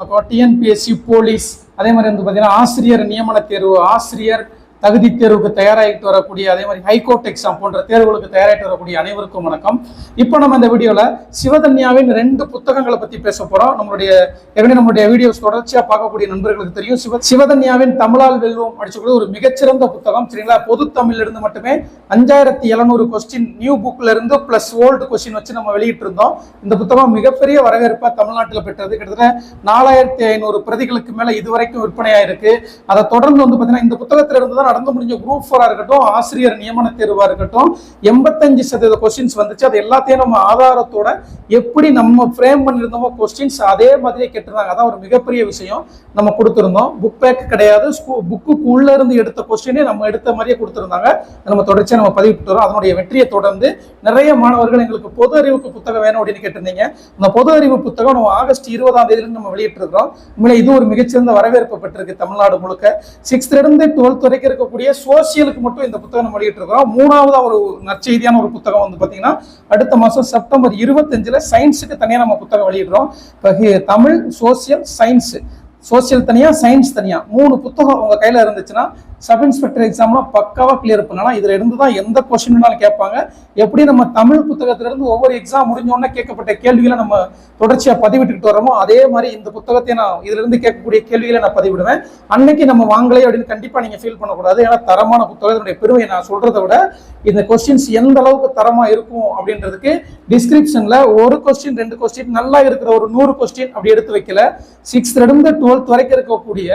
அப்போ TNPSC police அதே மாதிரி வந்து பார்த்தீங்கன்னா ஆசிரியர் நியமன தேர்வு ஆசிரியர் தகுதி தேர்வுக்கு தயாராகிட்டு வரக்கூடிய அதே மாதிரி ஹைகோர்ட் எக்ஸாம் போன்ற தேர்வுகளுக்கு தயாராகிட்டு வரக்கூடிய அனைவருக்கும் வணக்கம். இப்போ நம்ம இந்த வீடியோவில் சிவதன்யாவின் ரெண்டு புத்தகங்களை பற்றி பேச போகிறோம் நம்மளுடைய ஏற்கனவே நம்மளுடைய வீடியோஸ் தொடர்ச்சியாக பார்க்கக்கூடிய நண்பர்களுக்கு தெரியும். சிவ சிவதன்யாவின் தமிழால் வெல்வோம் அடிச்சக்கூடிய ஒரு மிகச்சிறந்த புத்தகம் சரிங்களா? பொது தமிழிலிருந்து மட்டுமே அஞ்சாயிரத்தி எழுநூறு கொஸ்டின் நியூ புக்ல இருந்து ப்ளஸ் ஓல்டு கொஸ்டின் வச்சு நம்ம வெளியிட்டு இருந்தோம் இந்த புத்தகம் மிகப்பெரிய வரவேற்பாக தமிழ்நாட்டில் பெற்றது. கிட்டத்தட்ட நாலாயிரத்தி ஐநூறு பிரதிகளுக்கு மேலே இதுவரைக்கும் விற்பனையாயிருக்கு. அதை தொடர்ந்து வந்து பார்த்தீங்கன்னா இந்த புத்தகத்திலிருந்து தான் நடந்து முடிஞ்ச குரூப் ஃபோராக இருக்கட்டும் ஆசிரியர் நியமன தேர்வாக இருக்கட்டும் எண்பத்தஞ்சு சதவீத கொஸ்டின்ஸ் வந்துச்சு. அது எல்லாத்தையும் நம்ம ஆதாரத்தோட எப்படி நம்ம ஃப்ரேம் பண்ணியிருந்தோமோ கொஸ்டின்ஸ் அதே மாதிரியே கேட்டிருந்தாங்க. அதான் ஒரு மிகப்பெரிய விஷயம் நம்ம கொடுத்துருந்தோம். புக் பேக் கிடையாது. புக்குக்கு உள்ள இருந்து எடுத்த கொஸ்டினே நம்ம எடுத்த மாதிரியே கொடுத்துருந்தாங்க. அதை நம்ம தொடர்ச்சியாக நம்ம பதிவிட்டு வரோம். அதனுடைய வெற்றியை தொடர்ந்து நிறைய மாணவர்கள் எங்களுக்கு பொது அறிவுக்கு புத்தகம் வேணும் அப்படின்னு கேட்டிருந்தீங்க. அந்த பொது அறிவு புத்தகம் நம்ம ஆகஸ்ட் இருபதாம் தேதியில நம்ம வெளியிட்டிருக்கிறோம். உண்மையில இது ஒரு மிகச்சிறந்த வரவேற்பு பெற்றிருக்கு தமிழ்நாடு முழுக்க. சிக்ஸ்த்லேருந்து டுவெல்த் வரைக்கும் இருக்கக்கூடிய சோசியலுக்கு மட்டும் இந்த புத்தகம் நம்ம வெளியிட்டிருக்கிறோம் மூணாவதா ஒரு நற்செய்தியான ஒரு புத்தகம் வந்து பாத்தீங்கன்னா அடுத்த மாசம் செப்டம்பர் இருபத்தஞ்சுல சயின்ஸுக்கு தனியா நம்ம புத்தகம் வெளியிடுறோம். இப்போ தமிழ் சோசியல் சயின்ஸ். சோசியல் தனியா சயின்ஸ் தனியா? மூணு புத்தகம் உங்க கையில இருந்துச்சுன்னா சப் இன்ஸ்பெக்டர் எக்ஸாம்லாம் பக்காவாக கிளியர் பண்ணலாம். இதில் இருந்து தான் எந்த கொஸ்டின் வேணாலும் கேட்பாங்க. எப்படி நம்ம தமிழ் புத்தகத்திலிருந்து ஒவ்வொரு எக்ஸாம் முடிஞ்சோடனே கேட்கப்பட்ட கேள்விகளை நம்ம தொடர்ச்சியாக பதிவிட்டுக்கிட்டு வரோமோ அதே மாதிரி இந்த புத்தகத்தை நான் இதிலிருந்து கேட்கக்கூடிய கேள்விகளை நான் பதிவிடுவேன். அன்னைக்கு நம்ம வாங்கலே அப்படின்னு கண்டிப்பாக நீங்கள் ஃபீல் பண்ணக்கூடாது. ஏன்னா தரமான புத்தகத்தினுடைய பெருமையை நான் சொல்கிறத விட இந்த கொஸ்டின்ஸ் எந்த அளவுக்கு தரமாக இருக்கும் அப்படின்றதுக்கு டிஸ்கிரிப்ஷனில் ஒரு கொஸ்டின் ரெண்டு கொஸ்டின் நல்லா இருக்கிற ஒரு நூறு கொஸ்டின் அப்படி எடுத்து வைக்கல. சிக்ஸ்த்லேருந்து டுவெல்த் வரைக்கும் இருக்கக்கூடிய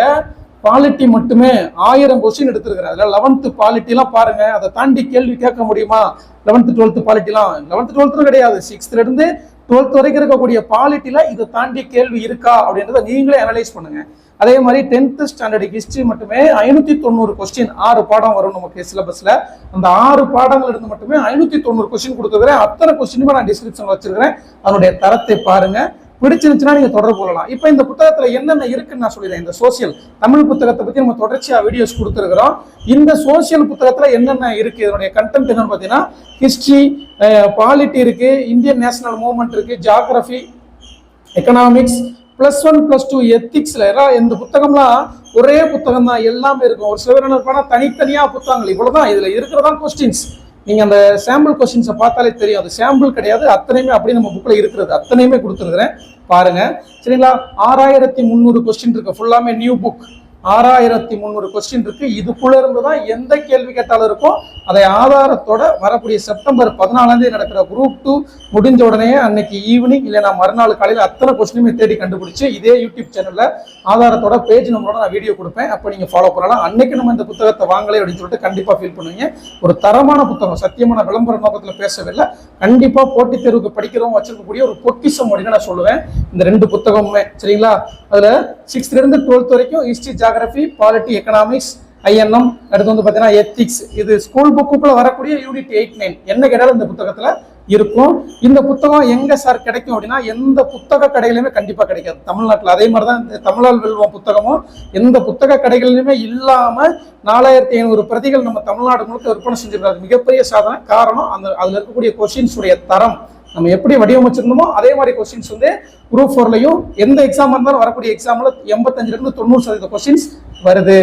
பாலிட்டி மட்டுமே ஆயிரம் கொஸ்டின் எடுத்திருக்கிறேன் அதில் லெவன்த்து பாலிட்டிலாம் பாருங்க. அதை தாண்டி கேள்வி கேட்க முடியுமா? லெவன்த்து டுவெல்த்து பாலிட்டிலாம் லெவன்த்து டுவெல்த்தும் கிடையாது. சிக்ஸ்த்துலேருந்து டுவெல்த் வரைக்கும் இருக்கக்கூடிய பாலிட்டியில் இதை தாண்டி கேள்வி இருக்கா? அப்படின்றத நீங்களே அனலைஸ் பண்ணுங்க. அதே மாதிரி டென்த்து ஸ்டாண்டர்ட் ஹிஸ்ட்ரி மட்டுமே ஐநூற்றி தொண்ணூறு கொஸ்டின் ஆறு பாடம் வரும் நமக்கு சிலபஸில் அந்த ஆறு பாடங்கள் இருந்து மட்டுமே ஐநூற்றி தொண்ணூறு கொஸ்டின் கொடுத்துருக்கிறேன். அத்தனை கொஸ்டினுமே நான் டிஸ்கிரிப்ஷன் வச்சிருக்கிறேன். அதனுடைய தரத்தை பாருங்கள் பிடிச்சிருந்துச்சுன்னா நீங்கள் தொடர்பு கொள்ளலாம். இப்போ இந்த புத்தகத்தில் என்னென்ன இருக்குன்னு நான் சொல்லிடுறேன். இந்த சோசியல் தமிழ் புத்தகத்தை பற்றி நம்ம தொடர்ச்சியாக வீடியோஸ் கொடுத்துருக்குறோம். இந்த சோசியல் புத்தகத்தில் என்னென்ன இருக்குது இதனுடைய கண்டென்ட் என்னென்னு பார்த்தீங்கன்னா ஹிஸ்ட்ரி பாலிட்டி இருக்குது இந்தியன் நேஷனல் மூவ்மெண்ட் இருக்குது geography economics plus one plus two எத்திக்ஸில் இந்த புத்தகம்லாம் ஒரே புத்தகம் தான் எல்லாமே இருக்கும். ஒரு சில பேர் என்ன இருப்பாங்கன்னா தனித்தனியாக புத்தகங்கள் இவ்வளோ தான் இதில் இருக்கிறதான் கொஸ்டின்ஸ் நீங்கள் அந்த சாம்பிள் கொஸ்டின்ஸை பார்த்தாலே தெரியும். அது சாம்பிள் கிடையாது. அத்தனையுமே அப்படியே நம்ம புக்கில் இருக்கிறது. அத்தனையுமே கொடுத்துருக்குறேன். பாருங்க. சரிங்களா? ஆறாயிரத்தி முந்நூறு கொஸ்டின் இருக்கு. ஃபுல்லாமே நியூ புக் ஆறாயிரத்தி முந்நூறு கொஸ்டின் இருக்கு. இதுக்குள்ள இருந்து தான் எந்த கேள்வி கேட்டாலும் இருக்கும். அதை ஆதாரத்தோட வரக்கூடிய செப்டம்பர் பதினாலாம் தேதி நடக்கிற குரூப் டூ முடிஞ்ச உடனே அன்னைக்கு ஈவினிங் இல்லைனா மறுநாள் காலையில் அத்தனை கொஸ்டினுமே தேடி கண்டுபிடிச்சு இதே யூடியூப் சேனல்ல ஆதாரத்தோட பேஜ் நம்பரோட நான் வீடியோ கொடுப்பேன். அப்போ நீங்க ஃபாலோ பண்ணலாம். அன்னைக்கு நம்ம இந்த புத்தகத்தை வாங்கலை அப்படின்னு சொல்லிட்டு கண்டிப்பா ஃபீல் பண்ணுவீங்க. ஒரு தரமான புத்தகம் சத்தியமான விளம்பர நோக்கத்தில் பேசவில்லை. கண்டிப்பா போட்டித் தேர்வுக்கு படிக்கிறவங்க வச்சிருக்கக்கூடிய ஒரு பொக்கிசம் அப்படின்னு நான் சொல்லுவேன். இந்த ரெண்டு புத்தகமுமே. சரிங்களா? அதுல சிக்ஸ்த்ல இருந்து டுவெல்த் வரைக்கும் history geography polity economics INM அடுத்து வந்து பார்த்தீங்கன்னா எத்திக்ஸ் இது ஸ்கூல் புக்குக்குள்ள வரக்கூடிய யூனிட் எயிட் நைன் என்ன கேட்டாலும் இந்த புத்தகத்தில் இருக்கும். இந்த புத்தகம் எங்கே சார் கிடைக்கும் அப்படின்னா எந்த புத்தக கடைகளையுமே கண்டிப்பாக கிடைக்காது. தமிழ்நாட்டில் அதே மாதிரி தான் இந்த தமிழால் வெல்வம் புத்தகமும். எந்த புத்தக கடைகளிலுமே இல்லாமல் நாலாயிரத்தி ஐநூறு பிரதிகள் நம்ம தமிழ்நாடு முழுக்க விற்பனை செஞ்சுருக்காரு. மிகப்பெரிய சாதனை. காரணம் அந்த அதில் இருக்கக்கூடிய கொஷின்ஸுடைய தரம். நம்ம எப்படி வடிவமைச்சிருந்தோமோ அதே மாதிரி கொஸ்டின்ஸ் வந்து குரூப் ஃபோர்லையும் எந்த எக்ஸாம் இருந்தாலும் வரக்கூடிய எக்ஸாமில் எண்பத்தஞ்சிலிருந்து தொண்ணூறு சதவீத கொஸ்டின்ஸ் வருது.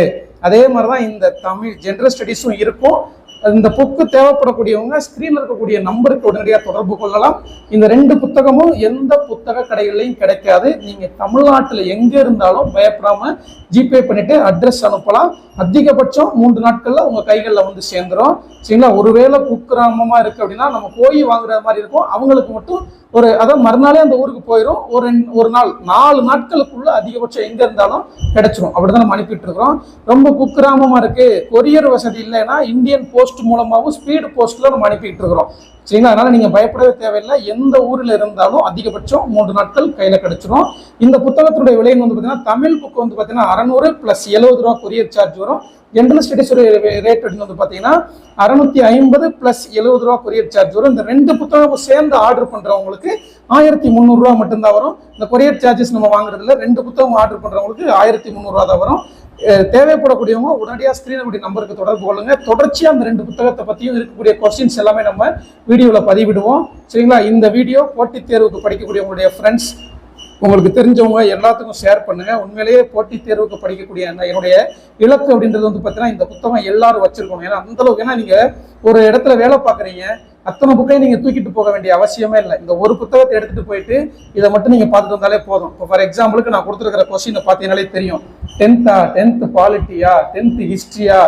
அதே மாதிரி தான் இந்த தமிழ் ஜென்ரல் ஸ்டடீஸும் இருக்கும். இந்த புக்கு தேவைப்படக்கூடியவங்க ஸ்க்ரீனில் இருக்கக்கூடிய நம்பருக்கு உடனடியாக தொடர்பு கொள்ளலாம். இந்த ரெண்டு புத்தகமும் எந்த புத்தக கடைகளையும் கிடைக்காது. நீங்கள் தமிழ்நாட்டில் எங்கே இருந்தாலும் பயப்படாமல் ஜிபே பண்ணிட்டு அட்ரஸ் அனுப்பலாம். அதிகபட்சம் மூன்று நாட்களில் உங்கள் கைகளில் வந்து சேர்ந்துரும். சரிங்களா? ஒருவேளை குக்கிராமமாக இருக்குது அப்படின்னா நம்ம போய் வாங்குற மாதிரி இருக்கும். அவங்களுக்கு மட்டும் ஒரு அதாவது மறுநாளே அந்த ஊருக்கு போயிடும் ஒரு ரெண்டு- ஒரு நாள் நாலு நாட்களுக்குள்ள அதிகபட்சம் எங்க இருந்தாலும் கிடைச்சிரும். அப்படிதான் நம்ம அனுப்பிட்டு இருக்கிறோம். ரொம்ப குக்கிராமமா இருக்கு. கொரியர் வசதி இல்லைன்னா இந்தியன் போஸ்ட் மூலமாகவும் ஸ்பீடு போஸ்ட்ல நம்ம அனுப்பிட்டு இருக்கிறோம். சரிங்களா? அதனால நீங்க பயப்படவே தேவையில்லை. எந்த ஊரில் இருந்தாலும் அதிகபட்சம் மூன்று நாட்கள் கையில் கிடைச்சிரும். இந்த புத்தகத்தினுடைய விலைன்னு வந்து பார்த்தீங்கன்னா தமிழ் புக் வந்து பார்த்தீங்கன்னா அறநூறு ப்ளஸ் எழுபது ரூபா கொரியர் சார்ஜ் வரும். ஜென்ரல் ஸ்டடீஸ் ரேட் வந்து பார்த்தீங்கன்னா அறுநூத்தி ஐம்பது ப்ளஸ் எழுபது ரூபா கொரியர் சார்ஜ் வரும். இந்த ரெண்டு புத்தகமும் சேர்ந்து ஆர்டர் பண்றவங்களுக்கு ஆயிரத்தி முந்நூறுரூவா மட்டும்தான் வரும். இந்த கொரியர் சார்ஜஸ் நம்ம வாங்குறதுல ரெண்டு புத்தகம் ஆர்டர் பண்ணுறவங்களுக்கு ஆயிரத்தி முந்நூறுரூவா தான் வரும். தேவைப்படக்கூடியவங்க உடனடியாக ஸ்க்ரீன் நம்பருக்கு தொடர்பு கொள்ளுங்க. தொடர்ச்சியாக அந்த ரெண்டு புத்தகத்தை பற்றியும் இருக்கக்கூடிய கொஸ்டின்ஸ் எல்லாமே நம்ம வீடியோவில் பதிவிடுவோம். சரிங்களா? இந்த வீடியோ போட்டித் தேர்வுக்கு படிக்கக்கூடிய உங்களுடைய ஃப்ரெண்ட்ஸ் உங்களுக்கு தெரிஞ்சவங்க எல்லாத்துக்கும் ஷேர் பண்ணுங்க. உண்மையிலேயே போட்டித் தேர்வுக்கு படிக்கக்கூடிய அந்த என்னுடைய இலக்கு அப்படின்றது வந்து பார்த்தீங்கன்னா இந்த புத்தகம் எல்லாரும் வச்சிருக்கணும். ஏன்னா அந்த அளவுக்கு ஏன்னா நீங்கள் ஒரு இடத்துல வேலை பார்க்குறீங்க. அத்தனை புக்கையும் நீங்க தூக்கிட்டு போக வேண்டிய அவசியமே இல்லை. இந்த ஒரு புத்தகத்தை எடுத்துட்டு போயிட்டு இதை மட்டும் நீங்க பார்த்துட்டு வந்தாலே போதும். இப்போ ஃபார் எக்ஸாம்பிளுக்கு நான் கொடுத்துருக்கிற கொஸ்டினை பார்த்தீங்கன்னாலே தெரியும். டென்த்தா டென்த் பாலிட்டியா டென்த் ஹிஸ்ட்ரியா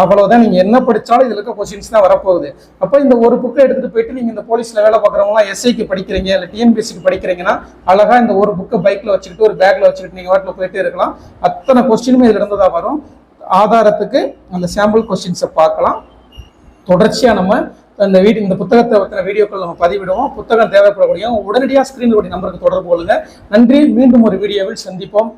அவ்வளவுதான். நீங்க என்ன படிச்சாலும் இதுல இருக்க கொஸ்டின்ஸ் தான் வரப்போகுது. அப்போ இந்த ஒரு புக்கை எடுத்துட்டு போயிட்டு நீங்க இந்த போலீஸ்ல வேலை பார்க்குறவங்களாம் எஸ்ஐக்கு படிக்கிறீங்க இல்லை டிஎன்பிஎஸ்சிக்கு படிக்கிறீங்கன்னா அழகா இந்த ஒரு புக்கை பைக்ல வச்சுக்கிட்டு ஒரு பேக்ல வச்சுக்கிட்டு நீங்க வாட்டில் போயிட்டே இருக்கலாம். அத்தனை கொஸ்டினுமே இதுல இருந்து தான் வரும். ஆதாரத்துக்கு அந்த சாம்பிள் கொஸ்டின்ஸை பார்க்கலாம். தொடர்ச்சியா நம்ம இந்த வீடியோ இந்த புத்தகத்தை பற்றின வீடியோக்கள் நம்ம பதிவிடுவோம். புத்தகம் தேவைப்படக்கூடிய உடனடியாக ஸ்கிரீன் நம்பருக்கு தொடர்பு கொள்ளுங்கள் நன்றி. மீண்டும் ஒரு வீடியோவில் சந்திப்போம்.